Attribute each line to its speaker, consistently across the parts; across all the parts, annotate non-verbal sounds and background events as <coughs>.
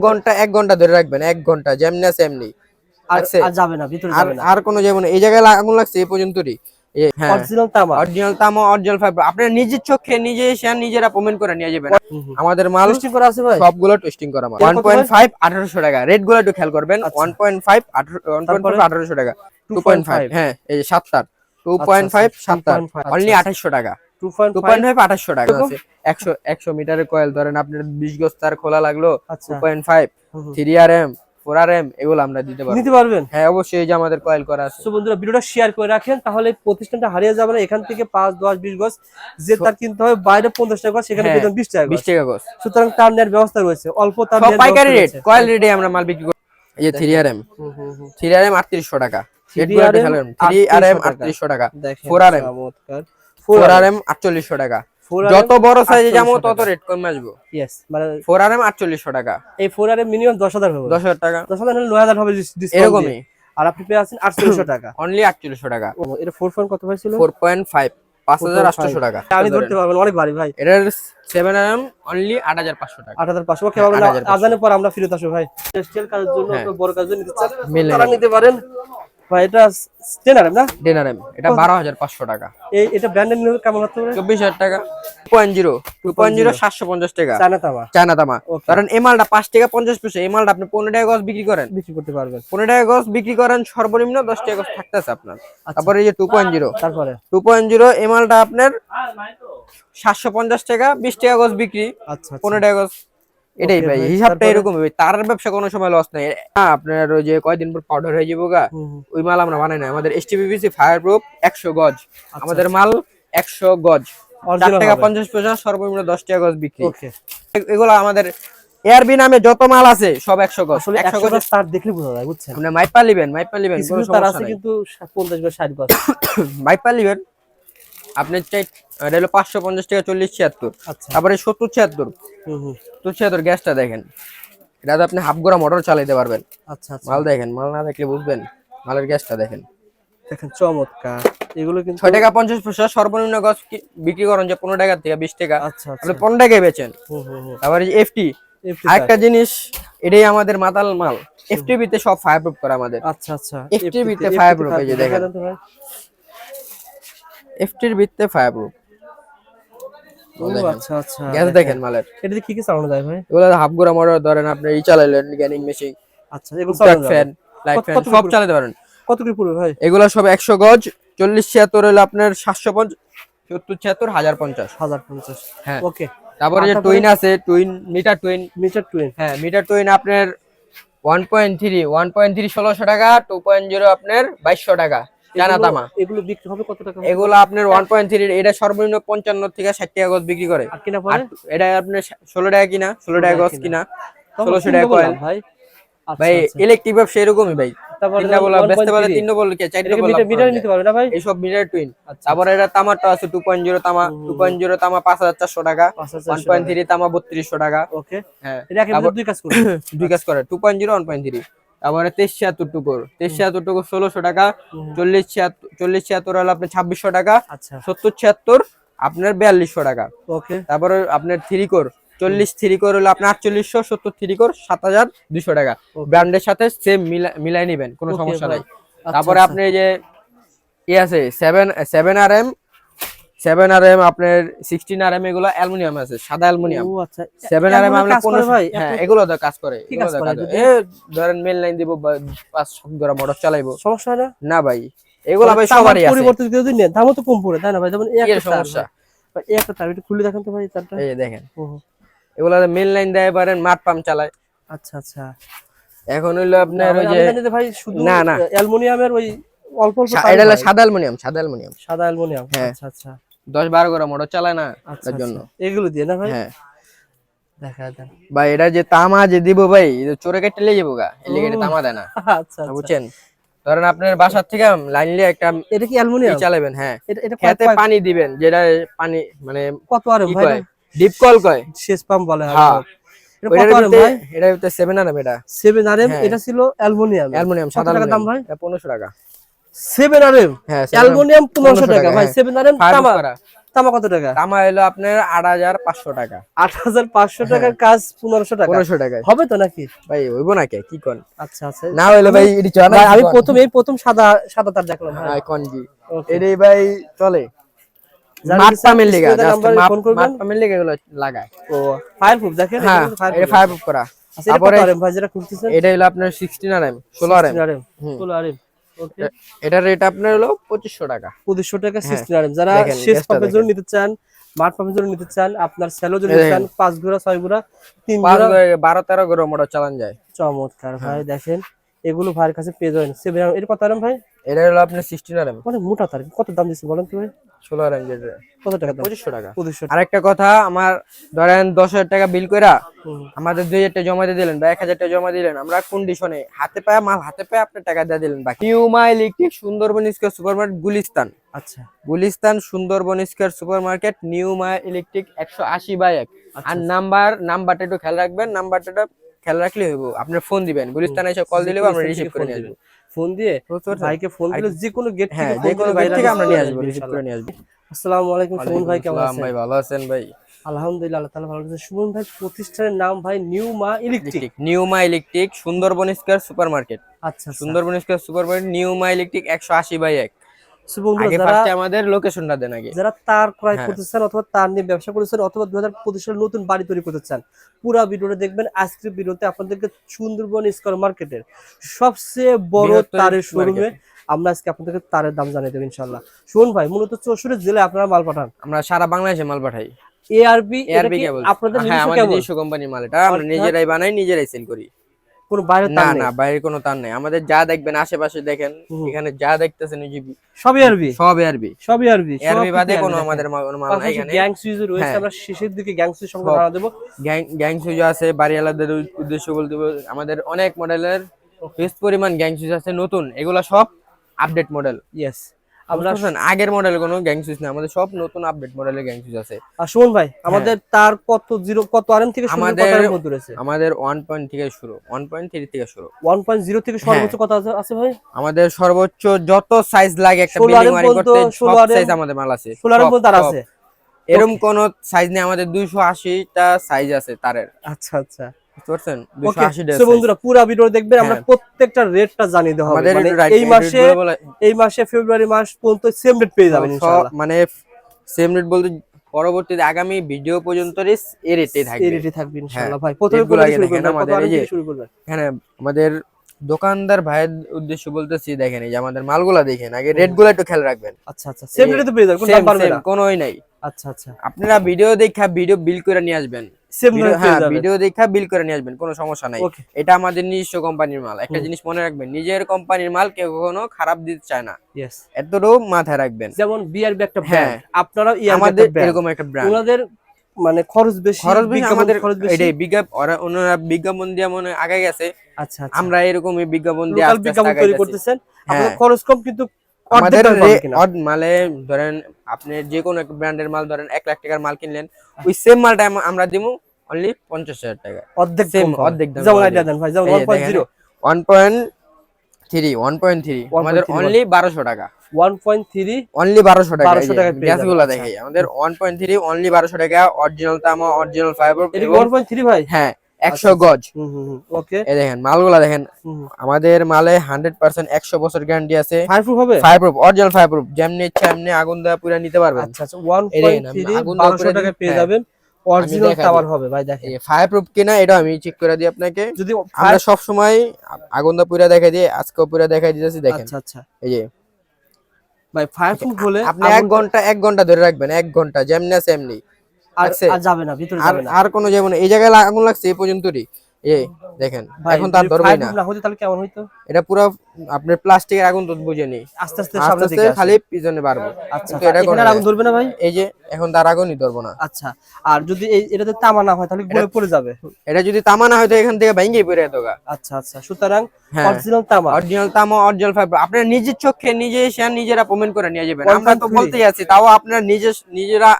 Speaker 1: ঘণ্টা এক ঘণ্টা ধরে রাখবেন এক ঘণ্টা যেমনি আছে এমনি।
Speaker 2: আর
Speaker 1: লাগছে?
Speaker 2: আর যাবে না ভিতরে যাবে না।
Speaker 1: আর কোনো যেমন এই জায়গায় আগুন লাগছে এই পর্যন্তই। আমাদের মাল
Speaker 2: করা আছে ভাই?
Speaker 1: সবগুলো টেস্টিং করা মাল। টাকা। রেটগুলো একটু খেয়াল করবেন।
Speaker 2: আচ্ছা।
Speaker 1: One point five one point five আঠারোশো টাকা। টু পয়েন্ট ফাইভ
Speaker 2: 2.5
Speaker 1: হ্যাঁ এই যে
Speaker 2: আচ্ছা,
Speaker 1: সাতটার।
Speaker 2: 2.5
Speaker 1: অনলি
Speaker 2: আচ্ছা।
Speaker 1: টাকা। আঠাশশো টাকা আছে। একশো একশো মিটারের কয়েল ধরেন আপনার বিশ গজ তার খোলা লাগল two point five. Three R M four R M এগুলো আমরা দিতে পারব।
Speaker 2: নিতে পারবেন?
Speaker 1: হ্যাঁ অবশ্যই যে আমাদের কয়েল করা আছে।
Speaker 2: বন্ধুরা ভিডিওটা শেয়ার করে রাখেন তাহলে প্রতিষ্ঠানটা হারিয়ে যাবে না। এখান থেকে পাঁচ দশ বিশ গজ যে তার কিনতে হবে বাইরে পঞ্চাশ টাকা সেখানে
Speaker 1: হ্যাঁ,
Speaker 2: বেতন বিশ টাকা
Speaker 1: বিশ। টাকা গজ।
Speaker 2: সুতরাং তার নেওয়ার ব্যবস্থা রয়েছে। অল্প তার
Speaker 1: পাইকারি রেট কয়েল রেটে আমরা মাল বিক্রি করি। এই যে three R M. Three R M আটত্রিশশো টাকা। থ্রি আর এম
Speaker 2: 3800
Speaker 1: আটত্রিশশো টাকা। ফোর আর এম
Speaker 2: চমৎকার।
Speaker 1: ফোর আর এম আটচল্লিশশো টাকা।
Speaker 2: 4RM
Speaker 1: যত বড় সাইজে যাব তত রেট কমে আসব।
Speaker 2: Yes, মানে
Speaker 1: ফোর আর এম আটচল্লিশশো টাকা।
Speaker 2: এই ফোর আর মিনিমাম দশ হাজার হবে।
Speaker 1: দশ হাজার টাকা।
Speaker 2: দশ হাজার হলে নয় হাজার হবে
Speaker 1: এরকমই।
Speaker 2: আর আপনি পেয়ে আছেন আটচল্লিশশো টাকা। <clears throat>
Speaker 1: অনলি আটচল্লিশশো টাকা।
Speaker 2: এটা ফোর পয়েন্ট কত হয়েছিল
Speaker 1: ফোর পয়েন্ট ফাইভ পাঁচ হাজার আটশোশো টাকা।
Speaker 2: আমি ধরতে পারবেন অনেক ভারী ভাই।
Speaker 1: এটার সেভেন আর এম অনলি আট হাজার পাঁচশো টাকা।
Speaker 2: আট হাজার পাঁচশো। ওকে হবে না
Speaker 1: 8500
Speaker 2: আজানের পর আমরা ফিরত আসব ভাই। টেক্সটাইল কাজের জন্য
Speaker 1: হ্যাঁ।
Speaker 2: বড় কাজের নিতে চান তারা নিতে পারেন। ভাই এটা স্টেনার না?
Speaker 1: ডেনার এম এটা বারো হাজার পাঁচশো টাকা।
Speaker 2: এই এটা ব্র্যান্ডের নিলে কেমন হতে পারে?
Speaker 1: চব্বিশ হাজার টাকা। Two point zero two point zero সাতশো পঞ্চাশ টাকা।
Speaker 2: চায়না তামা।
Speaker 1: চায়না তামা। কারণ এই মালটা টাকা পঞ্চাশ পয়সা এই মালটা আপনি পনেরো টাকা গজ বিক্রি করেন।
Speaker 2: বিক্রি করতে পারবেন।
Speaker 1: পনেরো টাকা গজ বিক্রি করেন সর্বনিম্ন দশ টাকা গজ থাকতেছে আপনার।
Speaker 2: আচ্ছা।
Speaker 1: তারপরে এই যে টু পয়েন্ট জিরো
Speaker 2: তারপরে?
Speaker 1: টু পয়েন্ট জিরো এই মালটা আপনার সাতশো পঞ্চাশ টাকা বিশ টাকা গজ বিক্রি।
Speaker 2: আচ্ছা আচ্ছা।
Speaker 1: পনেরো টাকা গজ এটাই ভাই হিসাবটা এরকম তার ব্যবসা কোনো সময় লস নাই। হ্যাঁ, আপনার ওই যে কয়দিন পর পাউডার হয়ে যাব গা। ওই মাল আমরা বানাই না আমাদের এসটিপিসি ফায়ার প্রুফ একশো গজ।
Speaker 2: আচ্ছা,
Speaker 1: আমাদের মাল একশো গজ। চার টাকা পঞ্চাশ পয়সা সর্বনিম্ন দশ টাকা গজ বিক্রি। এগুলো আমাদের নামে যত মাল আছে সব একশো গজ।
Speaker 2: আসলে
Speaker 1: একশো
Speaker 2: একশো
Speaker 1: গজ
Speaker 2: গজ তার দেখলে বোঝা যায় বুঝছেন?
Speaker 1: আপনি মাইপা লিবেন মাইপা লিবেন কোনো সমস্যা
Speaker 2: আছে
Speaker 1: নাই।
Speaker 2: কিন্তু বা গজ। <coughs>
Speaker 1: মাইপা আপনার চাই এটা হলো পাঁচশো পঞ্চাশ টাকা চল্লিশ ছিয়াত্তর।
Speaker 2: আচ্ছা।
Speaker 1: তারপরে সত্তর ছিয়াত্তর।
Speaker 2: হুম হুম।
Speaker 1: সত্তর ছিয়াত্তর গ্যাসটা দেখেন এটাতে আপনি হাফ গোড়া মোটর চালাইতে পারবেন।
Speaker 2: আচ্ছা আচ্ছা।
Speaker 1: মাল দেখেন মাল না দেখলে বুঝবেন মালের গ্যাসটা দেখেন।
Speaker 2: দেখেন চমৎকার। এগুলো কিন্তু
Speaker 1: ছয় টাকা পঞ্চাশ পয়সা সর্বনিম্ন গছ বিক্রি করেন যে পনেরো টাকা থেকে বিশ টাকা।
Speaker 2: আচ্ছা আচ্ছা।
Speaker 1: পনেরো টাকায় বেচেন। তারপরে এফটি আরেকটা জিনিস এটাই আমাদের মাতাল মাল। এফটিভি তে সব ফায়ার প্রুফ করা আমাদের।
Speaker 2: আচ্ছা আচ্ছা।
Speaker 1: তে
Speaker 2: FTP
Speaker 1: এই যে দেখেন। এফটির ভিত্তে ফায়ার প্রুফ
Speaker 2: আচ্ছা আচ্ছা।
Speaker 1: গ্যাস দেখেন। মালের।
Speaker 2: এটাতে কি কি চালানো যায় ভাই?
Speaker 1: এগুলো হাফ গোড়া মোটর ধরেন আপনি ই চালাইলেন গ্যানিং মেশিন
Speaker 2: আচ্ছা এগুলো চালানো
Speaker 1: ফ্যান লাইট
Speaker 2: কত-
Speaker 1: ফ্যান সব চালাতে পারেন।
Speaker 2: কত কি পুরো ভাই?
Speaker 1: এগুলো সব একশো গজ হলো আপনার সাতশো পঞ্চাশ সত্তর ছিয়াত্তর হাজার পঞ্চাশ।
Speaker 2: হাজার পঞ্চাশ।
Speaker 1: হ্যাঁ।
Speaker 2: ওকে
Speaker 1: তারপরে যে টুইন আছে টুইন মিটার টুইন
Speaker 2: মিটার
Speaker 1: হ্যাঁ মিটার টুইন আপনার one point three one point three ষোলোশো টাকা টু পয়েন্ট জিরো আপনার বাইশশো টাকা। জানা তামা।
Speaker 2: এগুলো বিক্রি হবে কত টাকা?
Speaker 1: এগুলো আপনার ওয়ান পয়েন্ট থ্রি এটা সর্বনিম্ন পঞ্চান্ন থেকে ষাট টাকা গজ বিক্রি করে।
Speaker 2: আর কিনা
Speaker 1: আর এটা আপনার ষোলো টাকা কিনা ষোলো টাকা গজ কিনা। ষোলোশো টাকা কয়েল
Speaker 2: ভাই। আচ্ছা,
Speaker 1: ভাই
Speaker 2: আচ্ছা।
Speaker 1: ইলেকট্রিক ব্যবসা এরকমই ভাই।
Speaker 2: 1.3 আচ্ছা
Speaker 1: চারশো টাকা তারপর- তেইশ ছিয়াত্তর টুকুর। তেইশ ছিয়াত্তর টুকুর ষোলোশো টাকা চল্লিশ ছিয়াত্তর চল্লিশ ছিয়াত্তর হলো আপনার ছাব্বিশশো টাকা
Speaker 2: আচ্ছা।
Speaker 1: সত্তর ছিয়াত্তর আপনার বিয়াল্লিশশো টাকা।
Speaker 2: ওকে।
Speaker 1: তারপরে আপনার থ্রি কোর চল্লিশ থ্রি কোর হলো আপনার আটচল্লিশশো সত্তর থ্রি কোর সাত হাজার দুশো টাকা ব্র্যান্ডের সাথে সেম মিলাই নিবেন কোনো সমস্যা নাই।
Speaker 2: আচ্ছা,
Speaker 1: তারপরে
Speaker 2: আচ্ছা।
Speaker 1: আপনি যে ই আছে seven seven R M seven R M আপনার সিক্সটিন আর এম এগুলো অ্যালুমিনিয়াম আছে সাদা অ্যালুমিনিয়াম।
Speaker 2: ও আচ্ছা
Speaker 1: সেভেন আর এম আমরা
Speaker 2: ভাই?
Speaker 1: হ্যাঁ এগুলো তো কাজ করে ধরেন মেল লাইন দিব পাঁচ সাত গড়া মোটর চালাইবো।
Speaker 2: সমস্যা না
Speaker 1: না ভাই এগুলো ভাই সবারই আছে।
Speaker 2: পরিবর্তে যদি নেন দামও তো কম পড়ে তাই না ভাই? যেমন এই
Speaker 1: কি এর
Speaker 2: একটা তার
Speaker 1: সমস্যা?
Speaker 2: এই একটা তার একটু খুলে দেখেন তো ভাই তারটা।
Speaker 1: এই দেখেন। এগুলো মেল লাইন দেয় পারেন মাঠ পাম্প চালায়।
Speaker 2: আচ্ছা আচ্ছা।
Speaker 1: এখন হইল আপনার ওই যে
Speaker 2: ভাই শুধু
Speaker 1: না, না।
Speaker 2: অ্যালুমিনিয়ামের ওই অল্প অল্প
Speaker 1: এটা সাদা অ্যালুমিনিয়াম সাদা অ্যালুমিনিয়াম।
Speaker 2: সাদা অ্যালুমিনিয়াম
Speaker 1: হ্যাঁ।
Speaker 2: আচ্ছা আচ্ছা।
Speaker 1: দশ বারো গড়া মোটর চালায় না
Speaker 2: আচ্ছা
Speaker 1: তার জন্য।
Speaker 2: আচ্ছা। এগুলো দিয়ে না ভাই?
Speaker 1: হ্যাঁ। ভাই এটা যে তামা যে দিব ভাই চোরে কেটে লিয়ে যাব গা। এর লিগে এটা
Speaker 2: ও।
Speaker 1: তামা দেয় না।
Speaker 2: আচ্ছা আচ্ছা।
Speaker 1: বুঝছেন? ধরেন আপনার বাসার থেকে লাইন নিয়ে একটা
Speaker 2: এটা কি
Speaker 1: ই
Speaker 2: অ্যালুমিনিয়াম
Speaker 1: চালাবেন হ্যাঁ। খেতে পানি দিবেন যেটা পানি মানে
Speaker 2: কত আর ভাই
Speaker 1: কয়? ডিপ কল কয়?
Speaker 2: শেষ পাম্প বলে হয়। এটা আর
Speaker 1: সেভেন আর এটা।
Speaker 2: 7 আরএম
Speaker 1: হ্যাঁ।
Speaker 2: এটা ছিল অ্যালুমিনিয়াম।
Speaker 1: সাদা
Speaker 2: দাম ভাই?
Speaker 1: পনেরোশো টাকা।
Speaker 2: 7 আরএম
Speaker 1: হ্যাঁ
Speaker 2: অ্যালুমিনিয়াম 1500
Speaker 1: 1500
Speaker 2: টাকা।
Speaker 1: টাকা,
Speaker 2: ভাই
Speaker 1: হ্যাঁ।
Speaker 2: 7 আরএম তামা তামা কত টাকা?
Speaker 1: তামা হলো আপনার আট হাজার পাঁচশো টাকা।
Speaker 2: আট হাজার পাঁচশো টাকার কাজ পনেরোশো টাকা।
Speaker 1: পনেরোশো টাকায়।
Speaker 2: হবে তো নাকি?
Speaker 1: ভাই হইব না কে? কন?
Speaker 2: আচ্ছা আচ্ছা।
Speaker 1: না হইলে ভাই
Speaker 2: আমি প্রথম এই প্রথম সাদা সাদা তার দেখলাম ভাই।
Speaker 1: হ্যাঁ কোন কি. এটাই ভাই চলে। হ্যাঁ
Speaker 2: এটা
Speaker 1: হলো আপনার সিক্সটিন আর এম ষোলো আর এম
Speaker 2: 16 RM,
Speaker 1: হুম।
Speaker 2: 16 RM, okay।
Speaker 1: এটার রেট আপনার হলো পঁচিশশো টাকা।
Speaker 2: পঁচিশশো টাকা সিক্সটিন আরএম যারা
Speaker 1: দেখেন,
Speaker 2: শেষ পাম্পের জন্য নিতে চান মাঠ পাম্পের জন্য নিতে চান আপনার সেলো জন্য নিতে চান পাঁচ ঘোড়া ছয় ঘোড়া তিন ঘোড়া।
Speaker 1: বারো তেরো করে মোটর চালান যায়।
Speaker 2: চমৎকার
Speaker 1: হ্যাঁ।
Speaker 2: ভাই দেখেন এগুলো ভাইয়ের কাছে পেয়ে যাবেন। সেভেন এর কত আরাম ভাই?
Speaker 1: এটা হলো আপনার সিক্সটিন আর এম
Speaker 2: অনেক মোটা তার কত দাম দিচ্ছে বলেন তো ভাই?
Speaker 1: ষোলো আর
Speaker 2: কত টাকা
Speaker 1: পঁচিশশো টাকা।
Speaker 2: পঁচিশশো
Speaker 1: আরেকটা কথা আমার ধরেন দশ হাজার টাকা বিল কইরা আমাদের দুই হাজার টাকা জমা দিয়ে দিলেন বা এক হাজার টাকা জমা দিলেন আমরা কন্ডিশনে হাতে পায়ে মাল হাতে পায়ে আপনার টাকা দিয়ে দিলেন। বাকি নিউমা electric Sundarban square super market Gulistan.
Speaker 2: আচ্ছা।
Speaker 1: Gulistan Sundarban square super market নিউমা electric একশো আশি বাই এক। আর নাম্বার নাম্বারটা একটু খেয়াল রাখবেন নাম্বারটা খেয়াল রাখলে হইব। আপনি ফোন দিবেন গুলিস্তান এসে কল দিলেও আমরা রিসিভ করে নিয়ে আসব।
Speaker 2: ফোন দিয়ে ভাইকে ফোন দিলে যে কোনো গেট
Speaker 1: থেকে যে কোনো গেট থেকে আমরা নিয়ে আসব রিসিভ করে নিয়ে আসব।
Speaker 2: আসসালামু আলাইকুম সুমন ভাই কেমন আছেন?
Speaker 1: ভাই ভালো আছেন ভাই?
Speaker 2: আলহামদুলিল্লাহ আল্লাহ তাআলা ভালো আছেন সুমন ভাই প্রতিষ্ঠানের নাম ভাই new Ma electric
Speaker 1: new Ma electric Sundarban square আচ্ছা, সুপারমার্কেট
Speaker 2: আচ্ছা
Speaker 1: Sundarban square supermarket new Ma electric 180 by 1 আমাদের লোকেশনটা দেন আগে।
Speaker 2: যারা তার ক্রয়
Speaker 1: হ্যাঁ।
Speaker 2: করতে চান অথবা তার নিয়ে ব্যবসা করতে চান অথবা সালে নতুন বাড়ি তৈরি করতে চান পুরা ভিডিওটা দেখবেন। আজকের ভিডিওতে আপনাদেরকে সুন্দরবন স্কোয়ার মার্কেটের সবচেয়ে বড় তারের শোরুমে আমরা আজকে আপনাদেরকে তারের দাম জানিয়ে দেবো ভাই মূলত জেলায় আপনারা মাল পাঠান।
Speaker 1: আমরা সারা বাংলাদেশে মাল পাঠাই।
Speaker 2: এআরবি
Speaker 1: এআরবি কেবল
Speaker 2: আপনাদের
Speaker 1: হ্যাঁ
Speaker 2: নিজস্ব
Speaker 1: আমাদের
Speaker 2: কেবল?
Speaker 1: নিজস্ব কোম্পানির মাল এটা। আমরা নিজেরাই বানাই নিজেরাই সেল করি।
Speaker 2: কোনো বাইরে
Speaker 1: না না বাইরের কোনো তার নেই। আমাদের যা দেখবেন আশেপাশে দেখেন এখানে যা দেখতেছেন ওই যে
Speaker 2: সব এআরবি
Speaker 1: সব এআরবি
Speaker 2: সব এআরবি
Speaker 1: এআরবি বাদে কোনো আমাদের মাল নাই এখানে।
Speaker 2: গ্যাং সুইজ রয়েছে
Speaker 1: হ্যাঁ।
Speaker 2: আমরা শেষের দিকে গ্যাং সুইজ সম্পর্কে। জানা দেবো
Speaker 1: গ্যাং গ্যাং সুইচ আছে বাড়িওয়ালাদের উদ- উদ্দেশ্য বলতে আমাদের অনেক মডেলের বেশ পরিমাণ গ্যাং সুইচ আছে নতুন। এগুলা সব আপডেট মডেল
Speaker 2: ইয়েস আমরা
Speaker 1: আগের মডেল কোনো গ্যাং সুইচ না আমাদের সব নতুন আপডেট মডেলের গ্যাং সুইচ আছে।
Speaker 2: আর সুমন ভাই আমাদের তার কত জিরো কত আরএম থেকে শুরু কত মধ্যে রয়েছে?
Speaker 1: আমাদের থেকে শুরু ওয়ান পয়েন্ট থ্রি থেকে শুরু।
Speaker 2: 1.0 থেকে সর্বোচ্চ
Speaker 1: হ্যাঁ।
Speaker 2: কত আছে- ভাই?
Speaker 1: আমাদের সর্বোচ্চ যত সাইজ লাগে একটা বিল্ডিং ওয়ারিং করতে সব
Speaker 2: 16 RM
Speaker 1: সাইজ আমাদের মাল আছে।
Speaker 2: 16 এর
Speaker 1: সব,
Speaker 2: মধ্যে তার
Speaker 1: সব।
Speaker 2: আছে?
Speaker 1: এরকম কোন সাইজ নেই আমাদের দুইশো আশিটা সাইজ আছে তারের।
Speaker 2: আচ্ছা আচ্ছা। বন্ধুরা পুরো ভিডিও দেখবেন আমরা
Speaker 1: হ্যাঁ।
Speaker 2: প্রত্যেকটা রেটটা জানিয়ে দেওয়া হবে। মানে এই মাসে এই মাসে ফেব্রুয়ারি মাস পর্যন্ত সেম রেট পেয়ে যাবেন ইনশাআল্লাহ।
Speaker 1: মানে সেম রেট বলতে পরবর্তীতে আগামী ভিডিও পর্যন্ত এই রেটে
Speaker 2: এই
Speaker 1: থাকবে।
Speaker 2: রেটে থাকবে ইনশাআল্লাহ।
Speaker 1: হ্যাঁ।
Speaker 2: ভাই প্রথমে
Speaker 1: রেটগুলো
Speaker 2: কোন
Speaker 1: আগে
Speaker 2: শুরু করবেন
Speaker 1: আমাদের এই যে-
Speaker 2: শুরু করবেন।
Speaker 1: এখানে আমাদের দোকানদার ভাইয়ের উদ্দেশ্য বলতেছি দেখেন এই যে আমাদের মালগুলা দেখেন আগে রেটগুলো একটু খেয়াল রাখবেন।
Speaker 2: আচ্ছা আচ্ছা সেম রেটে তো পেয়ে যাবেন কোনো দাম না?
Speaker 1: কোনোই নাই।
Speaker 2: আচ্ছা আচ্ছা।
Speaker 1: আপনারা ভিডিও দেখা ভিডিও বিল করে নিয়ে আসবেন।
Speaker 2: সেম রেটে
Speaker 1: হ্যাঁ ভিডিও দেখা বিল করে নিয়ে আসবেন কোনো সমস্যা নাই। এটা আমাদের নিজস্ব কোম্পানির মাল। একটা জিনিস মনে রাখবেন নিজের কোম্পানির মাল কেউ কখনো খারাপ দিতে চায় না। এতটুকু মাথায় রাখবেন।
Speaker 2: যেমন বিআরবি একটা। ব্র্যান্ড আপনারাও ইআরবি
Speaker 1: আমাদের এরকম একটা ব্র্যান্ড
Speaker 2: ওনাদের মানে খরচ বেশি
Speaker 1: খরচ বেশি আমাদের
Speaker 2: খরচ বেশি?
Speaker 1: এটাই বিজ্ঞাপন ওনারা বিজ্ঞাপন দিয়ে মনে আগে গেছে।
Speaker 2: আচ্ছা আচ্ছা।
Speaker 1: আমরা এরকমই বিজ্ঞাপন দিয়ে
Speaker 2: লোকাল বিজ্ঞাপন তৈরি করতেছেন। আপনাদের
Speaker 1: হ্যাঁ।
Speaker 2: খরচ কম কিন্তু
Speaker 1: আমাদের মালে ধরেন আপনি যে কোনো একটা ব্র্যান্ডের মাল ধরেন এক লাখ টাকার মাল কিনলেন ওই সেম মালটা আমরা দিব অনলি পঞ্চাশ হাজার টাকা।
Speaker 2: অর্ধেক পাবেন।
Speaker 1: অর্ধেক দামে
Speaker 2: যেমন আইডিয়া দেন ভাই যেমন
Speaker 1: এই যে
Speaker 2: 1.0
Speaker 1: one point three one point three আমাদের অনলি বারোশো টাকা।
Speaker 2: 1.3
Speaker 1: অনলি টাকা
Speaker 2: 1200 টাকায় পেয়ে
Speaker 1: গ্যাস
Speaker 2: যাবেন,
Speaker 1: গুলো
Speaker 2: আচ্ছা।
Speaker 1: দেখাই আমাদের ওয়ান পয়েন্ট থ্রি অনলি টাকা অরিজিনাল তামা অরিজিনাল ফাইবার
Speaker 2: এটা 1.3 ভাই?
Speaker 1: হ্যাঁ গজ।
Speaker 2: ওকে।
Speaker 1: এই দেখেন মালগুলা দেখেন আমাদের মালে হান্ড্রেড পার্সেন্ট একশো বছর গ্যারান্টি আছে।
Speaker 2: হবে?
Speaker 1: অরিজিনাল যেমনি ইচ্ছা এমনি আগুন দেওয়া পুরা নিতে পারবেন।
Speaker 2: আচ্ছা আচ্ছা
Speaker 1: এই দেখেন, আমি
Speaker 2: 1.3 1200
Speaker 1: করে
Speaker 2: পেয়ে
Speaker 1: হ্যাঁ।
Speaker 2: যাবেন। অরিজিনাল
Speaker 1: দেখাই
Speaker 2: টাওয়ার হবে ভাই দেখেন।
Speaker 1: ফায়ার প্রুফ কিনা এটা আমি চেক করে দিই আপনাকে।
Speaker 2: যদি
Speaker 1: আমরা সব সময় আগুন দা পুরা দেখাই দিই আজকেও পুরা দেখাই দিতেছি দেখেন।
Speaker 2: আচ্ছা আচ্ছা।
Speaker 1: এই যে
Speaker 2: ভাই হলে
Speaker 1: আপনি এক ঘণ্টা এক ঘণ্টা ধরে রাখবেন এক ঘণ্টা যেমনি আছে এমনি।
Speaker 2: আর যাবে না ভিতরে
Speaker 1: আর
Speaker 2: যাবে না।
Speaker 1: আর কোনো এই জায়গায় আগুন লাগছে এই পর্যন্তই। এই দেখেন এখন তার
Speaker 2: যদি
Speaker 1: না।
Speaker 2: হতো তাহলে কেমন হইতো?
Speaker 1: এটা পুরো আপনার প্লাস্টিকের আগুন তো বুঝেনি
Speaker 2: আস্তে আস্তে
Speaker 1: আস্তে
Speaker 2: সামনে দিকে
Speaker 1: খালি পিছনে বাড়বো।
Speaker 2: আচ্ছা
Speaker 1: এটা
Speaker 2: এখানে আগুন ধরবে না ভাই?
Speaker 1: এই যে এখন তার আগুনই ধরবো না।
Speaker 2: আচ্ছা আর যদি এই এটাতে তামা না হয় তাহলে গলে পড়ে যাবে।
Speaker 1: এটা যদি তামা না হয়তো এখান থেকে ভেঙে পড়ে যেত
Speaker 2: আচ্ছা আচ্ছা সুতরাং
Speaker 1: হ্যাঁ।
Speaker 2: অরিজিনাল তামা।
Speaker 1: অরিজিনাল তামা অরিজিনাল ফাইবার আপনারা নিজের চোখে নিজে এসে নিজেরা প্রমেন্ট করে নিয়ে যাবেন। আমরা তো। বলতেই আছি তাও আপনারা নিজে নিজেরা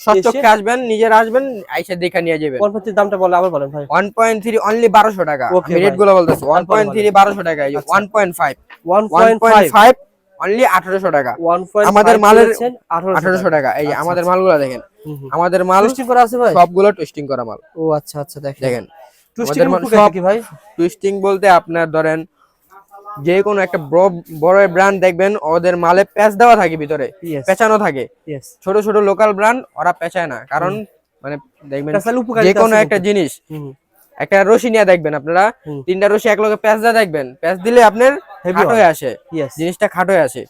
Speaker 1: সচক্ষে আসবেন নিজেরা আসবেন আইসা দেখে নিয়ে যাবেন।
Speaker 2: কোয়ালিটির দামটা বলে আবার বলেন ভাই।
Speaker 1: ওয়ান পয়েন্ট থ্রি অনলি বারোশো টাকা। রেটগুলো বলতেছি ওয়ান পয়েন্ট থ্রি বারোশো টাকা। One point five one point five only আঠারোশো টাকা।
Speaker 2: 1.5
Speaker 1: আমাদের মালের- আঠারোশো টাকা। এই
Speaker 2: আচ্ছা,
Speaker 1: আমাদের
Speaker 2: আচ্ছা।
Speaker 1: মালগুলো দেখেন। আমাদের মাল
Speaker 2: করা আছে ভাই?
Speaker 1: সবগুলো টুইস্টিং করা মাল।
Speaker 2: ও আচ্ছা আচ্ছা দেখেন।
Speaker 1: দেখেন।
Speaker 2: টুইস্টিং ভাই?
Speaker 1: টুইস্টিং বলতে আপনার ধরেন যে কোনো একটা বড়- বড় ব্র্যান্ড দেখবেন ওদের মালে প্যাচ দেওয়া থাকে ভিতরে পেঁচানো থাকে। ছোট ছোট লোকাল ব্র্যান্ড ওরা পেঁচায় না। কারণ মানে দেখবেন যে কোনো একটা জিনিস। একটা রশি নিয়ে দেখবেন আপনারা। তিনটা রশি এক লগে প্যাচ দিয়ে দেখবেন। প্যাচ দিলে আপনার খাটো
Speaker 2: হয়ে।
Speaker 1: আসে। জিনিসটা খাটো হয়ে আসে।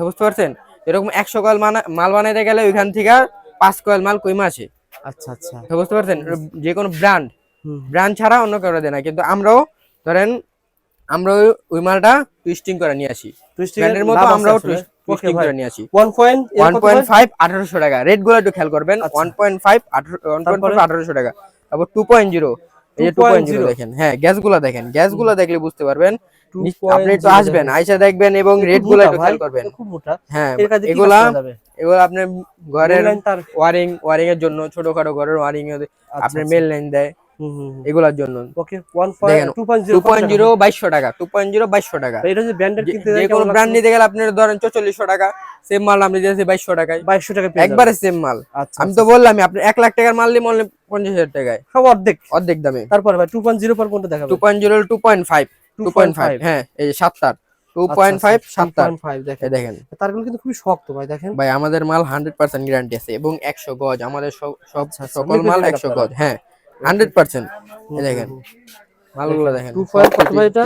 Speaker 1: বুঝতে পারছেন? এরকম একশো কয়েল মাল বানাইতে গেলে ওইখান থেকে পাঁচ কয়েল মাল কইমা আসে
Speaker 2: আচ্ছা আচ্ছা।
Speaker 1: বুঝতে পারছেন? যে কোনো ব্র্যান্ড ব্র্যান্ড ছাড়া অন্য কেউ দেয় না। কিন্তু আমরাও ধরেন আমরা ওই- মালটা টুইস্টিং করে নিয়ে আসি।
Speaker 2: টুইস্টিং
Speaker 1: ব্র্যান্ডের মতো আমরাও টুইস্টিং করে নিয়ে আসি।
Speaker 2: One point
Speaker 1: one point five আঠারোশো টাকা। রেটগুলো একটু খেয়াল করবেন।
Speaker 2: আচ্ছা।
Speaker 1: One point five one point
Speaker 2: তারপরে?
Speaker 1: ফাইভ আঠারোশো টাকা। তারপর টু পয়েন্ট জিরো এই যে টু পয়েন্ট জিরো
Speaker 2: 2.0
Speaker 1: দেখেন। হ্যাঁ গ্যাসগুলো দেখেন। গ্যাসগুলো দেখলে বুঝতে পারবেন। আপনি একটু আসবেন আইসা দেখবেন এবং রেটগুলো একটু খেয়াল করবেন।
Speaker 2: খুব মোটা।
Speaker 1: হ্যাঁ এগুলা? এগুলো আপনার ঘরের ওয়ারিং ওয়ারিং এর জন্য ছোটখাটো ঘরের ওয়ারিং
Speaker 2: আচ্ছা,
Speaker 1: আপনার
Speaker 2: আচ্ছা।
Speaker 1: মেল লাইন দেয়।
Speaker 2: হুম, হুম।
Speaker 1: এগুলোর জন্য
Speaker 2: ওকে
Speaker 1: টাকা টু পয়েন্ট জিরো বাইশশো টাকা
Speaker 2: এটা যে ব্র্যান্ডের কিনতে
Speaker 1: যে কোনো ব্র্যান্ড নিতে গেলে আপনার ধরেন চল্লিশশো টাকা সেম মাল দিয়েছি টাকায়
Speaker 2: টাকা
Speaker 1: একবারে সেম মাল
Speaker 2: আচ্ছা
Speaker 1: আমি তো বললাম আপনি লাখ টাকার মাল নিয়ে মনে টাকায়
Speaker 2: সব অর্ধেক
Speaker 1: অর্ধেক দামে
Speaker 2: তারপরে ভাই টু পয়েন্ট জিরো পর কোনটা দেখাবে
Speaker 1: two point zero two point five two point five
Speaker 2: 2.5
Speaker 1: হ্যাঁ এই যে
Speaker 2: দেখেন
Speaker 1: দেখেন
Speaker 2: তারগুলো কিন্তু খুবই শক্ত ভাই দেখেন
Speaker 1: ভাই আমাদের মাল হান্ড্রেড পার্সেন্ট গ্যারান্টি আছে এবং একশো গজ আমাদের সব
Speaker 2: আচ্ছা, আচ্ছা,
Speaker 1: সকল মাল একশো গজ হ্যাঁ হান্ড্রেড পার্সেন্ট। দেখেন। মালগুলো দেখেন।
Speaker 2: 2.5 কত ভাই এটা?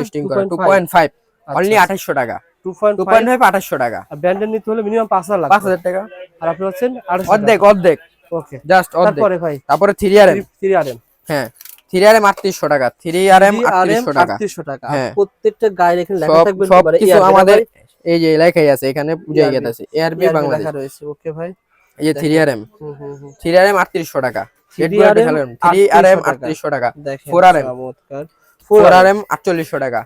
Speaker 1: Two point five only. আঠাশশো টাকা।
Speaker 2: Two point
Speaker 1: two point five আঠাশশো টাকা।
Speaker 2: ব্র্যান্ডের নিতে হলে মিনিমাম পাঁচ হাজার
Speaker 1: পাঁচ হাজার টাকা।
Speaker 2: আর আপনি হচ্ছেন
Speaker 1: অর্ধেক অর্ধেক।
Speaker 2: ওকে
Speaker 1: জাস্ট অর্ধেক।
Speaker 2: তারপরে ভাই?
Speaker 1: তারপরে three R M
Speaker 2: three R M
Speaker 1: হ্যাঁ। থ্রি আর এম আটত্রিশশো টাকা। থ্রি আর এম আটত্রিশশো টাকা।
Speaker 2: টাকা।
Speaker 1: হ্যাঁ।
Speaker 2: প্রত্যেকটা গায়ে এখানে লেখা থাকবে
Speaker 1: সব কিছু আমাদের এই যে লেখাই আছে এখানে বুঝাই গেছে এআরবি বাংলাদেশ
Speaker 2: লেখা রয়েছে। ওকে ভাই।
Speaker 1: এই যে থ্রি আর এম
Speaker 2: হুম, হুম, হুম।
Speaker 1: থ্রি আর এম আটত্রিশশো টাকা।
Speaker 2: 3RM
Speaker 1: থ্রি আর এম
Speaker 2: 3800
Speaker 1: আটত্রিশশো টাকা।
Speaker 2: দেখেন
Speaker 1: 4RM
Speaker 2: চমৎকার।
Speaker 1: ফোর আর এম আটচল্লিশশো টাকা।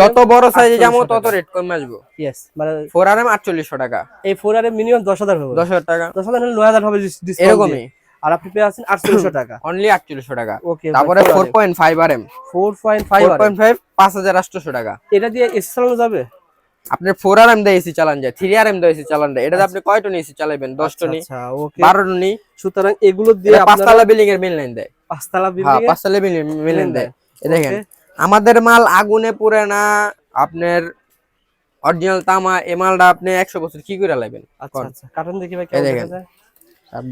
Speaker 1: যত বড় সাইজে যাব তত রেট কমে আসব।
Speaker 2: ইয়েস মানে
Speaker 1: ফোর আর এম আটচল্লিশশো টাকা।
Speaker 2: এই ফোর আর মিনিমাম দশ হাজার হবে।
Speaker 1: দশ হাজার টাকা।
Speaker 2: দশ হাজার হলে নয় হাজার হবে
Speaker 1: এরকমই।
Speaker 2: আর আপনি পেয়ে আছেন আটশোশো টাকা।
Speaker 1: অনলি আটচল্লিশশো টাকা। <clears throat>
Speaker 2: ওকে
Speaker 1: তারপরে four point five R M
Speaker 2: four point five
Speaker 1: point five পাঁচ হাজার আটশোশো টাকা।
Speaker 2: এটা দিয়ে এসি চালানো যাবে?
Speaker 1: আপনার ফোর আর এম দিয়ে এসি চালান যায় থ্রি আর এম দিয়ে এসি চালান যায়। এটাতে আপনি কয় টন এসি চালাবেন দশ টনি
Speaker 2: আচ্ছা
Speaker 1: বারো টনি
Speaker 2: সুতরাং এগুলো দিয়ে
Speaker 1: পাঁচতলা বিল্ডিং এর মেল লাইন দেয়।
Speaker 2: পাঁচতলা
Speaker 1: হ্যাঁ
Speaker 2: বিল্ডিং
Speaker 1: পাঁচতলা বিল্ডিং মেল লাইন দেয়। দেখেন আমাদের মাল আগুনে পুড়ে না আপনার অরিজিনাল তামা এ মালটা আপনি একশো বছর কি করে লাগবেন
Speaker 2: আচ্ছা আচ্ছা কার্টন দেখি ভাই
Speaker 1: দেখেন।